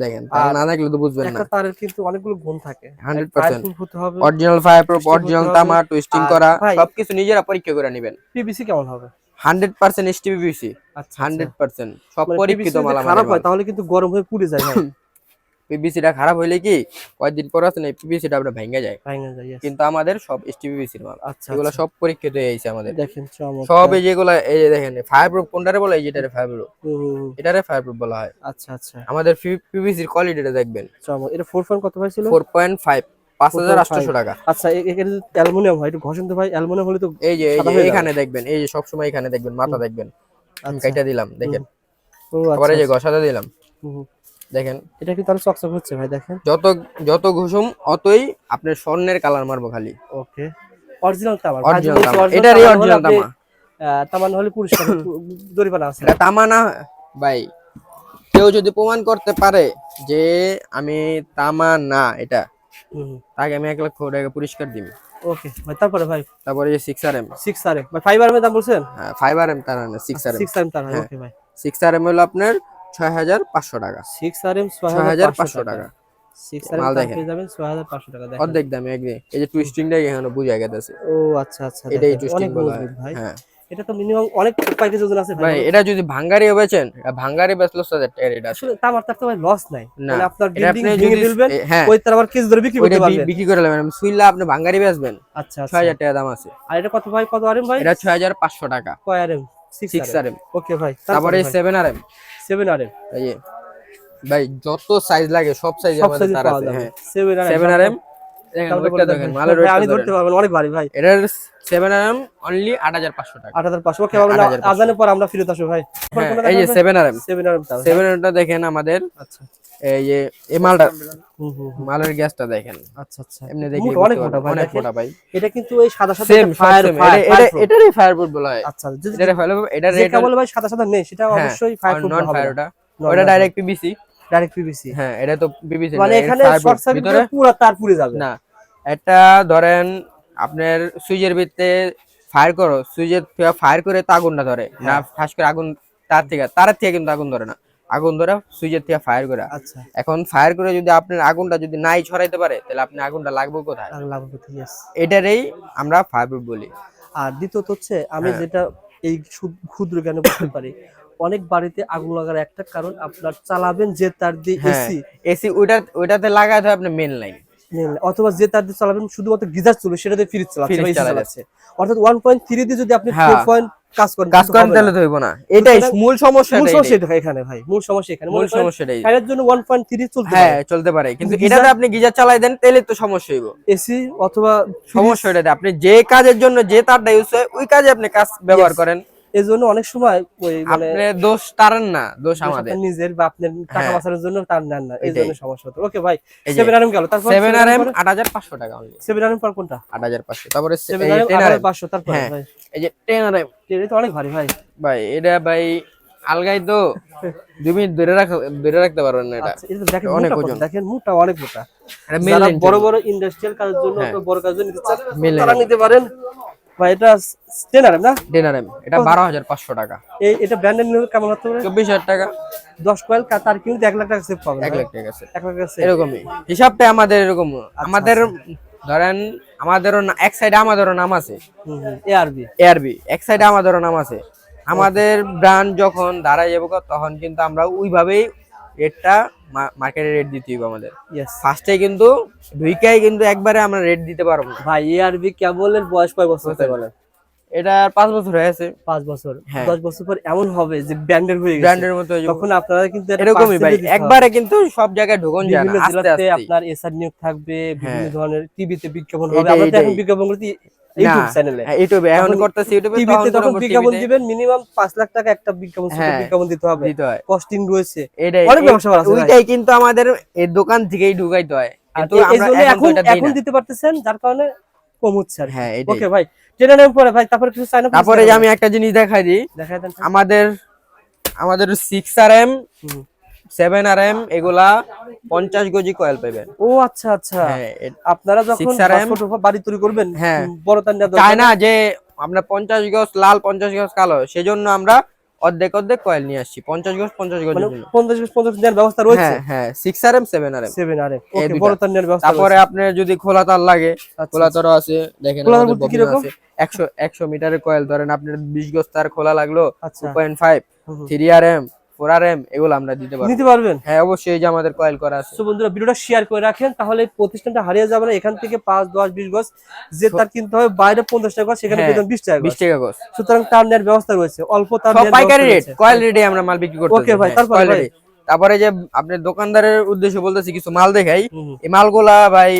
Speaker 1: দেখেন না দেখলে তো বুঝবেন না।
Speaker 2: তারের কিন্তু অনেকগুলো গুণ থাকে।
Speaker 1: 100%
Speaker 2: Powerful হতে হবে
Speaker 1: অরিজিনাল ফায়ার প্রুফ অরিজিনাল তামা
Speaker 2: হবে।
Speaker 1: টুইস্টিং করা সবকিছু নিজেরা পরীক্ষা করে নেবেন।
Speaker 2: পিবিসি কেমন হবে?
Speaker 1: হান্ড্রেড পার্সেন্ট এসটিপিবিসি হান্ড্রেড পার্সেন্ট। সব পরীক্ষিত মাল
Speaker 2: খারাপ হয় তাহলে কিন্তু গরম হয়ে পুড়ে যায় ভাই। <laughs>
Speaker 1: পিবিসিটা খারাপ হইলে কি কয়েকদিন পর আছে না পিবিসিটা আপনার ভেঙে যায়।
Speaker 2: ভাঙা যায় yes।
Speaker 1: কিন্তু আমাদের সব মাল।
Speaker 2: আচ্ছা
Speaker 1: এগুলো
Speaker 2: আচ্ছা।
Speaker 1: সব পরীক্ষিত আমাদের।
Speaker 2: দেখেন
Speaker 1: সব এই যেগুলো এই যে দেখেন ফায়ার প্রুফ কোনটারে বলে এই যেটারে ফায়ার প্রুফ। এটারে ফায়ার বলা হয়।
Speaker 2: আচ্ছা আচ্ছা।
Speaker 1: আমাদের কোয়ালিটিটা দেখবেন।
Speaker 2: এটা কত ভাই ছিল?
Speaker 1: পাঁচ হাজার
Speaker 2: 4.5
Speaker 1: টাকা।
Speaker 2: আচ্ছা এ- এখানে অ্যালুমিনিয়াম হয় একটু ঘষেন তো ভাই অ্যালুমিনিয়াম হলে তো
Speaker 1: এই যে। এখানে দেখবেন এই যে সবসময় এখানে দেখবেন মাথা দেখবেন।
Speaker 2: আচ্ছা।
Speaker 1: কাইটা দিলাম দেখেন।
Speaker 2: ও
Speaker 1: আবার এই
Speaker 2: আচ্ছা।
Speaker 1: যে ঘষাতে দিলাম। দেখেন।
Speaker 2: এটা কিন্তু তাহলে চকচক হচ্ছে ভাই দেখেন।
Speaker 1: যত যত ঘুষুম অতই আপনার স্বর্ণের কালার মারবো খালি।
Speaker 2: ওকে। অরিজিনাল তামা
Speaker 1: অরিজিনাল তামা এটারই অরিজিনাল তামা।
Speaker 2: তামান হলে পুরস্কার <coughs> জরিমানা আছে।
Speaker 1: এটা তামা না ভাই। কেউ যদি প্রমাণ করতে পারে যে আমি তামা না এটা। তাকে আমি এক লক্ষ টাকা পুরস্কার দিবি
Speaker 2: ওকে ভাই তারপরে ভাই?
Speaker 1: তারপরে যে six R M
Speaker 2: six R M ভাই ফাইভ আর এম দাম বলছেন?
Speaker 1: ফাইভ আর এম তার না six R M
Speaker 2: six R M তার
Speaker 1: হ্যাঁ।
Speaker 2: ওকে ভাই।
Speaker 1: সিক্স আর এম হলো আপনার ছয় হাজার পাঁচশো টাকা।
Speaker 2: সিক্স আর এম ছয়
Speaker 1: হাজার পাঁচশো টাকা।
Speaker 2: সিক্স আর এম পেয়ে যাবেন ছয় হাজার পাঁচশো টাকা।
Speaker 1: অর্ধেক দামে একদিন এই যে টুইস্টিংটা এখানে বুঝা গেছে।
Speaker 2: ও আচ্ছা আচ্ছা
Speaker 1: এটাই টুইস্টিং বলা হয়।
Speaker 2: ভাই।
Speaker 1: হ্যাঁ।
Speaker 2: এটা তো মিনিমাম অনেক প্যাকেজ ওজন আছে ভাই
Speaker 1: এটা যদি ভাঙ্গারি বেচেন ভাঙ্গারি বেচলো এটা।
Speaker 2: আসলে তামার তার তো ভাই লস নাই। মানে আপনার বিল্ডিং ভেঙে
Speaker 1: এ- হ্যাঁ।
Speaker 2: ওই তার আবার কেজি ধরে বিক্রি করতে পারবেন।
Speaker 1: বিক্রি করে নেবেন সুইলা আপনি ভাঙ্গারি বেচবেন।
Speaker 2: আচ্ছা
Speaker 1: ছয়
Speaker 2: আচ্ছা
Speaker 1: হাজার টাকা দাম আছে।
Speaker 2: আর এটা কত ভাই? কত আরএম ভাই?
Speaker 1: এটা ছয় হাজার পাঁচশো টাকা।
Speaker 2: কয় R M six
Speaker 1: six R M
Speaker 2: okay ভাই
Speaker 1: তারপরে seven R M
Speaker 2: seven R M
Speaker 1: এই ভাই যত সাইজ লাগে সব সাইজ আমাদের
Speaker 2: সাইজ
Speaker 1: তার আছে হ্যাঁ।
Speaker 2: Seven R
Speaker 1: seven R M দেখেন ওয়েটটা দেখেন। মালের
Speaker 2: ভাই, আমি ধরতে পারবেন অনেক ভারী ভাই।
Speaker 1: এটার সেভেন আর এম অনলি আট হাজার পাঁচশো টাকা।
Speaker 2: আট হাজার পাঁচশো ওকে
Speaker 1: হ্যাঁ,
Speaker 2: ভাবে
Speaker 1: 8500
Speaker 2: আজানের পর আমরা ফিরত আসব ভাই।
Speaker 1: হ্যাঁ, এই যে seven R M
Speaker 2: seven R M তাও
Speaker 1: সেভেন আরটা দেখেন আমাদের।
Speaker 2: আচ্ছা।
Speaker 1: এই যে এই মালটা
Speaker 2: হুম হুম হুম।
Speaker 1: মালের গ্যাসটা দেখেন।
Speaker 2: আচ্ছা আচ্ছা।
Speaker 1: এমনি
Speaker 2: মোটা, অনেক মোটা ভাই
Speaker 1: অনেক মোটা ভাই।
Speaker 2: এটা কিন্তু এই সাদা সাদা ফায়ার
Speaker 1: ফায়ার
Speaker 2: ফায়ার
Speaker 1: এটা এটারই ফায়ারপ্রুফ বলা হয়।
Speaker 2: আচ্ছা যদি
Speaker 1: এটা
Speaker 2: কেবল ভাই সাদা সাদা নেই সেটা অবশ্যই
Speaker 1: নন ফায়ার ওটা ওটা ডাইরেক্ট পিভিসি হ্যাঁ এটা তো পিভিসি
Speaker 2: মানে এখানে শর্ট সার্কিট পুরো তার পুড়ে যাবে।
Speaker 1: না এটা ধরেন আপনার সুইচের ভিতরে ফায়ার করো সুইচের ফায়ার করে তো আগুনটা ধরে। না
Speaker 2: হ্যাঁ।
Speaker 1: ফাঁস করে আগুন তার থেকে তার থেকে কিন্তু আগুন ধরে না। আগুন ধরে সুইচের থেকে ফায়ার করে।
Speaker 2: আচ্ছা।
Speaker 1: এখন ফায়ার করে যদি আপনার আগুনটা যদি নাই ছড়াইতে পারে তাহলে আপনি আগুনটা লাগবে কোথায়? এটারই আমরা ফায়ার বলি।
Speaker 2: আর দ্বিতীয়ত হচ্ছে আমি
Speaker 1: হ্যাঁ।
Speaker 2: যেটা এই ক্ষুদ্র জ্ঞানে বলতে পারি অনেক বাড়িতে আগুন লাগার একটা কারণ আপনার চালাবেন যে তার দিয়ে
Speaker 1: হ্যাঁ
Speaker 2: এসি
Speaker 1: এসি ওইটা ওইটাতে লাগাতে হবে আপনার মেন লাইন
Speaker 2: অথবা যে তার দিয়ে চালাবেন শুধুমাত্র গিজার চলে সেটা দিয়ে ফ্রিজ চালাচ্ছে অর্থাৎ ওয়ান পয়েন্ট থ্রি দিয়ে যদি আপনি
Speaker 1: হ্যাঁ।
Speaker 2: ফোর পয়েন্ট কাজ করেন
Speaker 1: কাজ করেন তাহলে তো হইব না। এটাই মূল সমস্যা
Speaker 2: মূল সমস্যা এটা এখানে ভাই মূল সমস্যা এখানে।
Speaker 1: মূল
Speaker 2: সমস্যা
Speaker 1: সমস্যাটাই
Speaker 2: ফ্যানের জন্য ওয়ান পয়েন্ট থ্রি চলতে
Speaker 1: হ্যাঁ চলতে পারে। কিন্তু এটাতে আপনি গিজার চালাই দেন তাহলে তো সমস্যা হইব।
Speaker 2: এসি অথবা
Speaker 1: সমস্যা এটাতে। আপনি যে কাজের জন্য যে তারটা ইউজ হয় ওই কাজে আপনি কাজ ব্যবহার করেন।
Speaker 2: এই জন্য অনেক সময় ওই মানে
Speaker 1: দোষ তারেন না দোষ আমাদের।
Speaker 2: নিজের বা আপনার টাকা
Speaker 1: হ্যাঁ।
Speaker 2: বাঁচানোর জন্য তার নেন না এই জন্য সমস্যা হতো। ওকে ভাই সেভেন আরএম গেল তারপর
Speaker 1: সেভেন আর এম আট হাজার পাঁচশো টাকা অনলি
Speaker 2: সেভেন আরএম পর কোনটা?
Speaker 1: আট হাজার পাঁচশো তারপরে
Speaker 2: seven RM
Speaker 1: ten R M
Speaker 2: পাঁচশো তারপর। ভাই।
Speaker 1: এই যে টেন আর এম
Speaker 2: এটা তো অনেক ভারী ভাই।
Speaker 1: ভাই এটা ভাই আলগাই তো। দুই মিনিট ধরে রাখ ধরে রাখতে পারবেন না এটা।
Speaker 2: আচ্ছা এটা দেখেন
Speaker 1: অনেক ওজন।
Speaker 2: দেখেন মোটা অনেক মোটা।
Speaker 1: এটা
Speaker 2: বড় বড় ইন্ডাস্ট্রিয়াল কাজের জন্য
Speaker 1: হ্যাঁ।
Speaker 2: বড় কাজের জন্য নিতে পারেন। ভাই এটা না?
Speaker 1: এটা বারো হাজার পাঁচশো টাকা।
Speaker 2: এই এটা নিলে কেমন হতে পারে?
Speaker 1: টাকা।
Speaker 2: কয়েল তার কিন্তু লাখ টাকা সেভ পাবেন
Speaker 1: এক লাখ টাকা
Speaker 2: লাখ
Speaker 1: এরকমই। হিসাবটা আমাদের এরকম।
Speaker 2: আচ্ছা,
Speaker 1: আমাদের ধরেন আমাদেরও না- এক সাইডে আমাদেরও নাম আছে।
Speaker 2: এআরবি
Speaker 1: এআরবি এক সাইডে আমাদেরও নাম আছে। আমাদের ব্র্যান্ড যখন দাঁড়ায় যাব তখন কিন্তু আমরা ওইভাবেই রেটটা মার্কেটে রেট দিতে হবে আমাদের। ফার্স্টে কিন্তু দুইটাই কিন্তু একবারে আমরা রেট দিতে পারব না।
Speaker 2: ভাই এআরবি কেবলের বয়স কয় বছর হতে বলে
Speaker 1: এটা পাঁচ বছর হয়ে আছে
Speaker 2: পাঁচ বছর।
Speaker 1: হ্যাঁ।
Speaker 2: দশ বছর পর এমন হবে যে ব্র্যান্ডের হয়ে
Speaker 1: ব্র্যান্ডের মতো
Speaker 2: তখন আপনারা কিন্তু
Speaker 1: এরকমই ভাই। একবারে কিন্তু সব জায়গায় ঢোকন যায় না।
Speaker 2: বিভিন্ন
Speaker 1: আস্তে
Speaker 2: জেলাতে
Speaker 1: আস্তে।
Speaker 2: আপনার এসআর নিয়োগ থাকবে বিভিন্ন
Speaker 1: হ্যাঁ।
Speaker 2: ধরনের টিভিতে বিজ্ঞাপন হবে। আমরা এখন বিজ্ঞাপন করতে ইউটিউব চ্যানেলে
Speaker 1: ইউটিউবে এখন
Speaker 2: তখন
Speaker 1: করতেছি ইউটিউবে
Speaker 2: টিভিতে তখন বিজ্ঞাপন দিবেন মিনিমাম লাখ টাকা একটা বিজ্ঞাপন
Speaker 1: হ্যাঁ।
Speaker 2: বিজ্ঞাপন দিতে হবে।
Speaker 1: দিতে হয়।
Speaker 2: কস্টিং রয়েছে।
Speaker 1: এটাই।
Speaker 2: অনেক ব্যবসা আছে
Speaker 1: ওইটাই কিন্তু আমাদের এই দোকান থেকেই ঢুকাইতে হয়। কিন্তু আমরা এখন।
Speaker 2: দিতে পারতেছেন যার কারণে কম হচ্ছে আর
Speaker 1: হ্যাঁ
Speaker 2: ওকে ভাই নেমে পরে ভাই তারপরে কিছু চাই না
Speaker 1: তারপরে আমি একটা জিনিস দেখাই দিই
Speaker 2: দেখাই দেন।
Speaker 1: আমাদের আমাদের six R M. Seven R M এগুলা পঞ্চাশ গজি কয়েল পাবেন
Speaker 2: ও আচ্ছা আচ্ছা।
Speaker 1: হ্যাঁ
Speaker 2: আপনারা যখন
Speaker 1: 6RM
Speaker 2: ছোট বাড়ি তৈরি করবেন
Speaker 1: হ্যাঁ।
Speaker 2: বড়
Speaker 1: চায় না যে আপনার পঞ্চাশ গজ লাল পঞ্চাশ গজ কালো সেজন্য আমরা অর্ধেক অর্ধেক কয়েল নিয়ে আসছি পঞ্চাশ গজ পঞ্চাশ
Speaker 2: মানে
Speaker 1: জন্য।
Speaker 2: পঞ্চাশ পঞ্চাশ ব্যবস্থা রয়েছে?
Speaker 1: হ্যাঁ six R M seven R M
Speaker 2: seven R বড় তার নেওয়ার ব্যবস্থা
Speaker 1: তারপরে আপনার যদি খোলা তার লাগে
Speaker 2: আচ্ছা,
Speaker 1: খোলা তারও আছে দেখেন একশো একশো মিটারের কয়েল ধরেন আপনার বিশ গজ তার খোলা লাগল
Speaker 2: আচ্ছা।
Speaker 1: Two point five. Three R M four R M এগুলো আমরা দিতে পারব।
Speaker 2: নিতে পারবেন?
Speaker 1: হ্যাঁ অবশ্যই এই যে আমাদের কয়েল করা আছে।
Speaker 2: তো বন্ধুরা ভিডিওটা শেয়ার করে রাখেন তাহলে প্রতিষ্ঠানটা হারিয়ে যাবে না। এখান থেকে গজ যে তার কিনতে হবে বাইরে পঞ্চাশ টাকা গজ, সেখানে
Speaker 1: হ্যাঁ,
Speaker 2: বেতন টাকা গজ।
Speaker 1: বিশ টাকা গজ।
Speaker 2: সুতরাং তার ব্যবস্থা রয়েছে। অল্প তার
Speaker 1: সব
Speaker 2: নেওয়ার
Speaker 1: পাইকারি
Speaker 2: ব্যবস্থা
Speaker 1: রেট কয়েল রেটে আমরা মাল বিক্রি করতে
Speaker 2: ভাই, তারপরে
Speaker 1: তারপরে যে আপনার দোকানদারের উদ্দেশ্যে বলতেছি কিছু মাল দেখাই। এই মালগুলা ভাই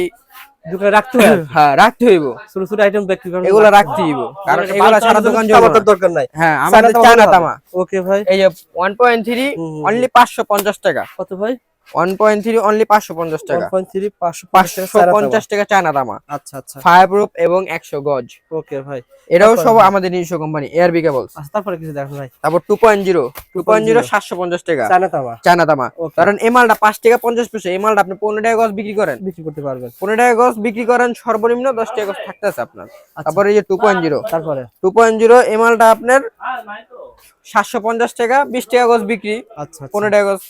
Speaker 2: দোকানে রাখতে হবে
Speaker 1: হ্যাঁ রাখতে হইব।
Speaker 2: ছোট ছোট আইটেম বিক্রি
Speaker 1: এগুলা রাখতে হইব। কারণ এগুলা দোকান চলবে
Speaker 2: দরকার নাই।
Speaker 1: হ্যাঁ আমাদের চায়না তামা।
Speaker 2: ওকে ভাই।
Speaker 1: এই যে ওয়ান পয়েন্ট থ্রি
Speaker 2: হুম, হুম,
Speaker 1: অনলি পাঁচশো পঞ্চাশ টাকা।
Speaker 2: কত ভাই?
Speaker 1: ওয়ান পয়েন্ট থ্রি অনলি পাঁচশো পঞ্চাশ টাকা।
Speaker 2: 1.3 550 টাকা
Speaker 1: চায়না তামা
Speaker 2: আচ্ছা আচ্ছা।
Speaker 1: এবং একশো গজ।
Speaker 2: ওকে ভাই।
Speaker 1: এটাও সব আমাদের নিজস্ব কোম্পানি এয়ারবি কেবলস
Speaker 2: আচ্ছা তারপরে কিছু দেখেন ভাই।
Speaker 1: তারপর two point zero two point zero
Speaker 2: 2.0
Speaker 1: সাতশো পঞ্চাশ টাকা।
Speaker 2: চায়না তামা
Speaker 1: কারণ এই মালটা টাকা পঞ্চাশ পয়সা এই মালটা আপনি পনেরো টাকা গজ বিক্রি করেন।
Speaker 2: বিক্রি করতে পারবেন।
Speaker 1: পনেরো টাকা গজ বিক্রি করেন সর্বনিম্ন দশ টাকা গজ থাকতেছে আপনার।
Speaker 2: আচ্ছা।
Speaker 1: তারপরে এই যে টু পয়েন্ট জিরো
Speaker 2: তারপরে?
Speaker 1: টু পয়েন্ট জিরো এই মালটা আপনার সাতশো পঞ্চাশ টাকা বিশ টাকা গজ বিক্রি।
Speaker 2: আচ্ছা আচ্ছা।
Speaker 1: পনেরো টাকা গজ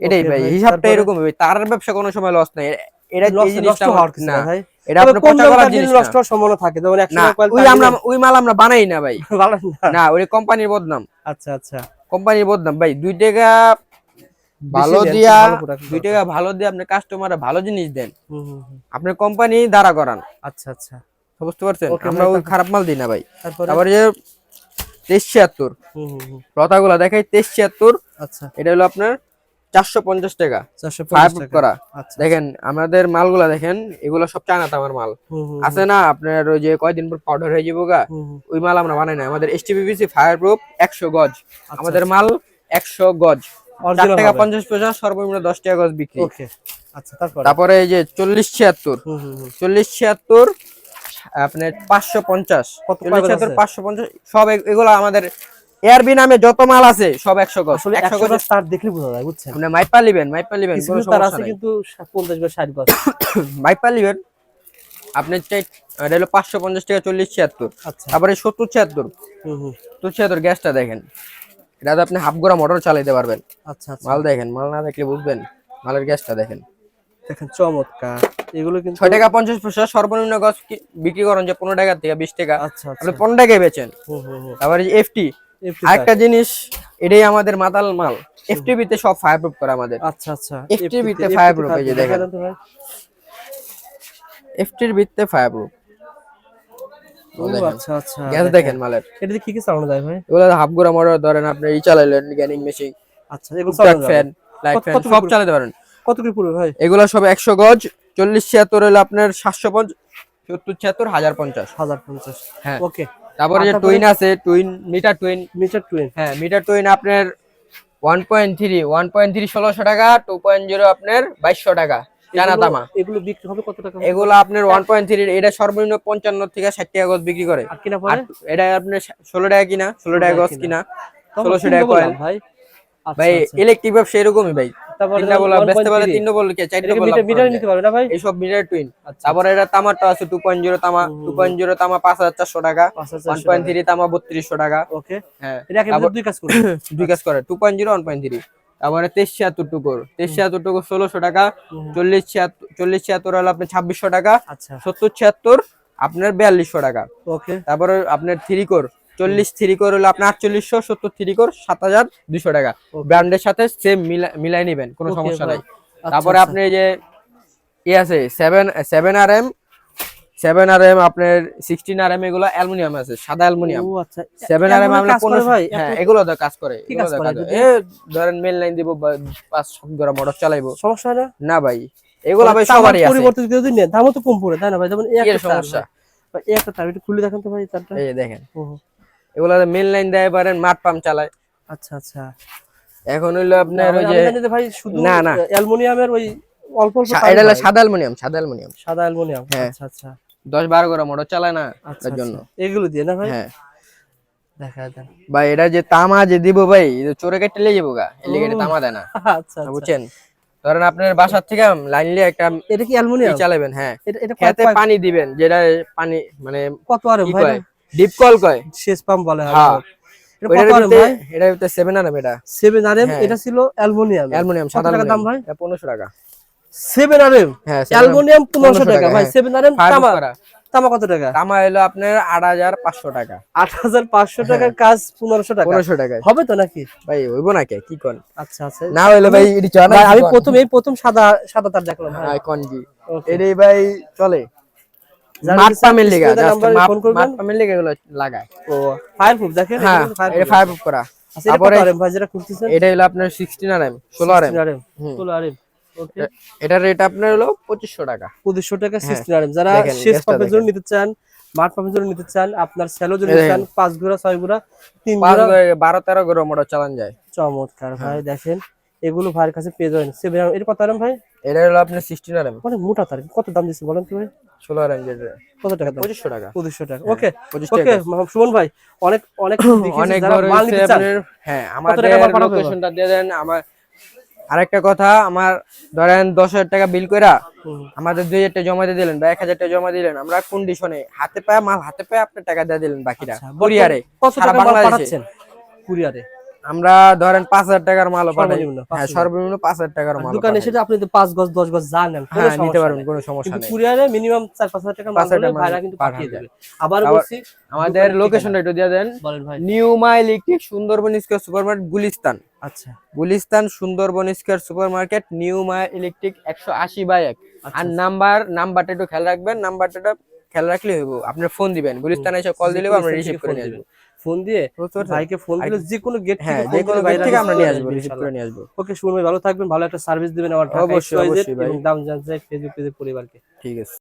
Speaker 1: এটাই ভাই হিসাবটা এরকম ভাই তার ব্যবসা কোনো সময় লস নাই। এটা এই জিনিসটা
Speaker 2: নষ্ট হওয়ার
Speaker 1: না
Speaker 2: ভাই।
Speaker 1: এটা আপনার পচা জিনিস
Speaker 2: নষ্ট সম্ভাবনা থাকে যেমন একশো
Speaker 1: না
Speaker 2: টাকা কয়েল
Speaker 1: ওই আমরা ওই মাল আমরা বানাই না ভাই। <laughs>
Speaker 2: ভালো না।
Speaker 1: ওই কোম্পানির বদনাম।
Speaker 2: আচ্ছা আচ্ছা।
Speaker 1: কোম্পানির বদনাম। ভাই দুই টাকা ভালো দিয়া
Speaker 2: ভালো product
Speaker 1: দুই টাকা ভালো দিয়ে আপনি কাস্টমার ভালো জিনিস দেন।
Speaker 2: হুম, হুম, হুম।
Speaker 1: আপনার কোম্পানি দাঁড়া করান।
Speaker 2: আচ্ছা আচ্ছা।
Speaker 1: বুঝতে পারছেন? আমরা ওই খারাপ মাল দিই না ভাই।
Speaker 2: তারপরে?
Speaker 1: যে তেইশ ছিয়াত্তর
Speaker 2: হুম।
Speaker 1: লতাগুলা দেখাই তেইশ ছিয়াত্তর।
Speaker 2: আচ্ছা।
Speaker 1: এটা হলো আপনার চারশো পঞ্চাশ টাকা। করা।
Speaker 2: আচ্ছা
Speaker 1: দেখেন আমাদের মালগুলা দেখেন এগুলো সব চায়না তামার মাল। আছে না আপনার ওই যে কয়দিন পর পাউডার হয়ে যাব গা। ওই মাল আমরা বানাই না আমাদের এসটিপিসি ফায়ার প্রুফ একশো গজ।
Speaker 2: আচ্ছা,
Speaker 1: আমাদের মাল একশো গজ। চার টাকা পঞ্চাশ পয়সা সর্বনিম্ন দশ টাকা গজ বিক্রি।
Speaker 2: আচ্ছা তারপর?
Speaker 1: এই যে চল্লিশ ছিয়াত্তর। চল্লিশ ছিয়াত্তর আপনার পাঁচশো পঞ্চাশ? পাঁচশো পঞ্চাশ সব এগুলো আমাদের এআরবি নামে যত মাল আছে সব একশো গজ।
Speaker 2: আসলে
Speaker 1: একশো
Speaker 2: একশো
Speaker 1: গজ
Speaker 2: গজ তার দেখলে বোঝা যায় বুঝছেন?
Speaker 1: আপনি মাইপা লিবেন মাইপা কোনো
Speaker 2: কিছু তার আছে কিন্তু পঞ্চাশ বা ষাট গজ। <coughs>
Speaker 1: মাইপা লিবেন আপনার চাই এটা হলো পাঁচশো পঞ্চাশ টাকা চল্লিশ ছিয়াত্তর।
Speaker 2: আচ্ছা।
Speaker 1: তারপরে সত্তর ছিয়াত্তর।
Speaker 2: হুম হুম।
Speaker 1: সত্তর ছিয়াত্তর গ্যাসটা দেখেন। এটাতে আপনি হাফ গোড়া মোটর চালাতে পারবেন।
Speaker 2: আচ্ছা আচ্ছা।
Speaker 1: মাল দেখেন মাল না দেখলে বুঝবেন মালের গ্যাসটা দেখেন।
Speaker 2: দেখেন চমৎকার। এগুলো কিন্তু
Speaker 1: ছয় টাকা পঞ্চাশ পয়সা সর্বনিম্ন গজ বিক্রি করেন যে পনেরো টাকা থেকে বিশ টাকা।
Speaker 2: আচ্ছা আচ্ছা।
Speaker 1: আপনি পনেরো টাকায় বেচেন।
Speaker 2: হুম হুম
Speaker 1: তারপরে এফটি আরেকটা জিনিস এটাই আমাদের মাতাল মাল। এফটিভি তে সব ফায়ার প্রুফ করে আমাদের।
Speaker 2: আচ্ছা আচ্ছা।
Speaker 1: FTV তে fire proof এই যে দেখেন। এফটির ভিত্তে ফায়ার প্রুফ
Speaker 2: আচ্ছা আচ্ছা
Speaker 1: গ্যাস দেখেন। মালের।
Speaker 2: এটাতে কি কি চালানো যায় ভাই?
Speaker 1: এগুলো হাফ গোড়া মোটর ধরেন আপনি ই চালাইলেন গ্যানিং মেশিন
Speaker 2: আচ্ছা এগুলো চালানো
Speaker 1: ফ্যান লাইট ফ্যান সব চালাতে পারেন
Speaker 2: কত কি পুরো ভাই?
Speaker 1: এগুলো সব একশো গজ চল্লিশ ছিয়াত্তর হলো আপনার সাতশো পঞ্চাশ সত্তর ছিয়াত্তর হাজার পঞ্চাশ।
Speaker 2: হাজার পঞ্চাশ।
Speaker 1: হ্যাঁ।
Speaker 2: ওকে
Speaker 1: তারপরে যে? টুইন আছে twin meter twin
Speaker 2: meter twin
Speaker 1: হ্যাঁ মিটার টুইন আপনার one point three one point three ষোলোশো টাকা টু পয়েন্ট জিরো আপনার বাইশশো টাকা টানা
Speaker 2: এগুলো বিক্রি হবে কত টাকা?
Speaker 1: এগুলো আপনার ওয়ান পয়েন্ট থ্রি এটা সর্বনিম্ন পঞ্চান্ন থেকে ষাট টাকা গজ বিক্রি করে। এটা আপনার ষোলো টাকা কিনা ষোলো টাকা গজ কিনা। ষোলোশো টাকা কয়েল
Speaker 2: ভাই। আচ্ছা,
Speaker 1: ভাই
Speaker 2: আচ্ছা।
Speaker 1: ইলেকট্রিক ব্যবসা এরকমই ভাই।
Speaker 2: তারপরে
Speaker 1: তিনটা বলা
Speaker 2: 1.3
Speaker 1: বেচতে পারে তিনটা বল কে? চারটা
Speaker 2: এটাকে মিটার মিটার নিতে পারবে না ভাই?
Speaker 1: এইসব মিটার টুইন
Speaker 2: আচ্ছা
Speaker 1: এটা তামারটা আছে তামা তামা টাকা।
Speaker 2: টাকা।
Speaker 1: তামা টাকা।
Speaker 2: ওকে।
Speaker 1: হ্যাঁ।
Speaker 2: এটা একেবারে দুই কাজ করবে
Speaker 1: দুই কাজ করে two point zero one point three তারপরে তেইশ ছিয়াত্তর টুকুর তেইশ ছিয়াত্তর টুকুর ষোলোশো টাকা। চল্লিশ ছিয়াত্তর চল্লিশ ছিয়াত্তর হলো আপনার ছাব্বিশশো টাকা।
Speaker 2: আচ্ছা।
Speaker 1: সত্তর ছিয়াত্তর আপনার বিয়াল্লিশশো টাকা।
Speaker 2: ওকে।
Speaker 1: তারপরে আপনার থ্রি কোর চল্লিশ থ্রি কোর হলো আপনার আটচল্লিশশো সত্তর থ্রি কোর সাত হাজার দুশো টাকা ব্র্যান্ডের সাথে সেম মিলাই নিবেন কোনো সমস্যা নাই।
Speaker 2: আচ্ছা,
Speaker 1: তারপরে
Speaker 2: আচ্ছা।
Speaker 1: আপনি যে ই আছে seven seven R M seven R M আপনার সিক্সটিন আর এম এগুলো অ্যালুমিনিয়াম আছে সাদা অ্যালুমিনিয়াম।
Speaker 2: ও আচ্ছা
Speaker 1: সেভেন আর এম আমরা পনেরো
Speaker 2: ভাই
Speaker 1: হ্যাঁ এগুলো তো কাজ করে ধরেন মেল লাইন দিব পাঁচ সাত গড়া মোটর চালাইবো।
Speaker 2: সমস্যা না
Speaker 1: না ভাই এগুলো ভাই সবারই আছে।
Speaker 2: পরিবর্তে যদি নেন দামও তো কম পড়ে তাই না ভাই? যেমন এই একটা
Speaker 1: সমস্যা।
Speaker 2: এই একটা তার একটু খুলে দেখেন তো ভাই তারটা।
Speaker 1: এই দেখেন।
Speaker 2: ও, ও।
Speaker 1: এগুলো মেন লাইন দেয় পারেন মাঠ পাম্প চালায়।
Speaker 2: আচ্ছা আচ্ছা।
Speaker 1: এখন হইল আপনার ওই যে
Speaker 2: ভাই শুধু
Speaker 1: না, না।
Speaker 2: অ্যালুমিনিয়ামের ওই অল্প অল্প
Speaker 1: এটা হলো সাদা অ্যালুমিনিয়াম সাদা অ্যালুমিনিয়াম।
Speaker 2: সাদা অ্যালুমিনিয়াম
Speaker 1: হ্যাঁ।
Speaker 2: আচ্ছা আচ্ছা।
Speaker 1: দশ বারো গড়া মোটর চালায় না
Speaker 2: আচ্ছা
Speaker 1: তার জন্য।
Speaker 2: আচ্ছা। এগুলো দিয়ে না ভাই?
Speaker 1: হ্যাঁ।
Speaker 2: দেখা দেন
Speaker 1: ভাই এটা যে তামা যে দিব ভাই এটা চোরে কেটে লেগে যাব গা। তামা দেয় না?
Speaker 2: আচ্ছা আচ্ছা।
Speaker 1: বুঝছেন? ধরেন আপনার বাসার থেকে লাইন একটা
Speaker 2: এটা কি অ্যালুমিনিয়াম?
Speaker 1: চালাবেন হ্যাঁ।
Speaker 2: এটা এটা
Speaker 1: পানি দিবেন যেটা পানি মানে
Speaker 2: কত আর ভাই?
Speaker 1: কয়? ডিপ কল কয়?
Speaker 2: শেষ পাম্প বলে হ্যাঁ। এটা
Speaker 1: এটার ভিতরে এটা।
Speaker 2: সেভেন আর
Speaker 1: হ্যাঁ।
Speaker 2: এটা ছিল অ্যালুমিনিয়াম।
Speaker 1: অ্যালুমিনিয়াম
Speaker 2: কত
Speaker 1: সাদা
Speaker 2: টাকা দাম ভাই?
Speaker 1: পনেরোশো টাকা।
Speaker 2: সেভেন আর
Speaker 1: হ্যাঁ
Speaker 2: অ্যালুমিনিয়াম পনেরোশো
Speaker 1: 1500
Speaker 2: টাকা।
Speaker 1: টাকা,
Speaker 2: ভাই
Speaker 1: হ্যাঁ।
Speaker 2: সেভেন আর এম
Speaker 1: ফায়ার
Speaker 2: তামা তামা কত টাকা?
Speaker 1: তামা এলো আপনার আট হাজার পাঁচশো টাকা।
Speaker 2: আট হাজার পাঁচশো টাকার কাজ পনেরোশো টাকা।
Speaker 1: পনেরোশো টাকায়।
Speaker 2: হবে তো নাকি?
Speaker 1: ভাই হইব না কে কি কন?
Speaker 2: আচ্ছা আচ্ছা।
Speaker 1: না হইলে ভাই এটি চলে
Speaker 2: আমি প্রথম এই প্রথম সাদা সাদা তার দেখলাম ভাই
Speaker 1: হ্যাঁ কোন কি
Speaker 2: Okay.
Speaker 1: ভাই চলে। মাঠ পামের লিগা
Speaker 2: স্ক্রিনে দেওয়া
Speaker 1: জাস্ট
Speaker 2: নাম্বারে
Speaker 1: মাঠ
Speaker 2: ফোন করবেন।
Speaker 1: পামের লিগা এগুলো লাগায়।
Speaker 2: ও ফায়ার দেখেন
Speaker 1: হ্যাঁ এটা করা। তারপরে এটা হলো আপনার রেট আপনার হলো পঁচিশশো টাকা।
Speaker 2: টাকা যারা
Speaker 1: হ্যাঁ।
Speaker 2: শেষ জন্য নিতে চান মাঠ পাম্পের জন্য নিতে চান আপনার জন্য চান পাঁচ ঘোড়া ছয় ঘোড়া তিন ঘোড়া।
Speaker 1: বারো তেরো করে মোটর চালান যায়।
Speaker 2: চমৎকার
Speaker 1: হ্যাঁ।
Speaker 2: ভাই দেখেন। এগুলো ভাইয়ের কাছে পেয়ে যাবেন। সেভেন এটা কত আর এম ভাই?
Speaker 1: এটা হলো আপনার সিক্সটিন আর এম
Speaker 2: অনেক মোটা তার কত দাম দিচ্ছে বলেন তো ভাই?
Speaker 1: ষোলো আর এম
Speaker 2: কত টাকা দাম?
Speaker 1: পঁচিশশো টাকা।
Speaker 2: পঁচিশশো টাকা। ওকে
Speaker 1: পঁচিশ
Speaker 2: ওকে
Speaker 1: টাকা
Speaker 2: সুমন ভাই অনেক অনেক
Speaker 1: অনেক
Speaker 2: মাল নিতে চান।
Speaker 1: হ্যাঁ
Speaker 2: হবে?
Speaker 1: লোকেশনটা দিয়ে দেন। আমার আরেকটা কথা আমার ধরেন দশ হাজার টাকা বিল কইরা আমাদের দুই হাজার টাকা জমা দিয়ে দিলেন বা এক হাজার টাকা জমা দিলেন আমরা কন্ডিশনে হাতে পায়ে মাল হাতে পায়ে আপনার টাকা দিয়ে দিলেন বাকিরা।
Speaker 2: আচ্ছা,
Speaker 1: কুরিয়ারে
Speaker 2: কত
Speaker 1: সারা বাংলাদেশে।
Speaker 2: পাঠাচ্ছেন? কুরিয়ারে
Speaker 1: আমরা ধরেন পাঁচ হাজার টাকার মাল পাঠাই। হ্যাঁ
Speaker 2: হাজার।
Speaker 1: সর্বনিম্ন পাঁচ হাজার টাকার মাল
Speaker 2: দোকানে সেটা আপনি পাঁচ গজ দশ গজ জানেন
Speaker 1: হ্যাঁ নিতে পারবেন কোনো সমস্যা নেই।
Speaker 2: কুরিয়ারে মিনিমাম চার পাঁচ হাজার টাকা মাল
Speaker 1: পাঁচ হাজার
Speaker 2: হলে
Speaker 1: টাকা
Speaker 2: কিন্তু পাঠিয়ে দেবে। আবার বলছি
Speaker 1: আমাদের লোকেশনটা একটু দিয়ে দেন। New Ma electric Sundarban square super market Gulistan.
Speaker 2: আচ্ছা।
Speaker 1: Gulistan Sundarban square super market new Ma electric একশো আশি বাই এক।
Speaker 2: আচ্ছা,
Speaker 1: আর নাম্বার নাম্বারটা একটু খেয়াল রাখবেন নাম্বারটা খেয়াল রাখলে হইব। আপনার ফোন দিবেন। গুলিস্তানে এসে কল দিলেও আমরা রিসিভ করে নিয়ে আসব।
Speaker 2: ফোন দিয়ে ভাইকে ফোন দিলে যে কোনো গেট
Speaker 1: হ্যাঁ যে কোনো গেট থেকে আমরা নিয়ে আসব রিসিভ করে নিয়ে আসব।
Speaker 2: ওকে সুমন ভাই ভালো থাকবেন ভালো একটা সার্ভিস দিবেন আমার
Speaker 1: অবশ্যই, অবশ্যই
Speaker 2: দাম জানতে ফেসবুক পেজের পরিবারকে।
Speaker 1: ঠিক আছে।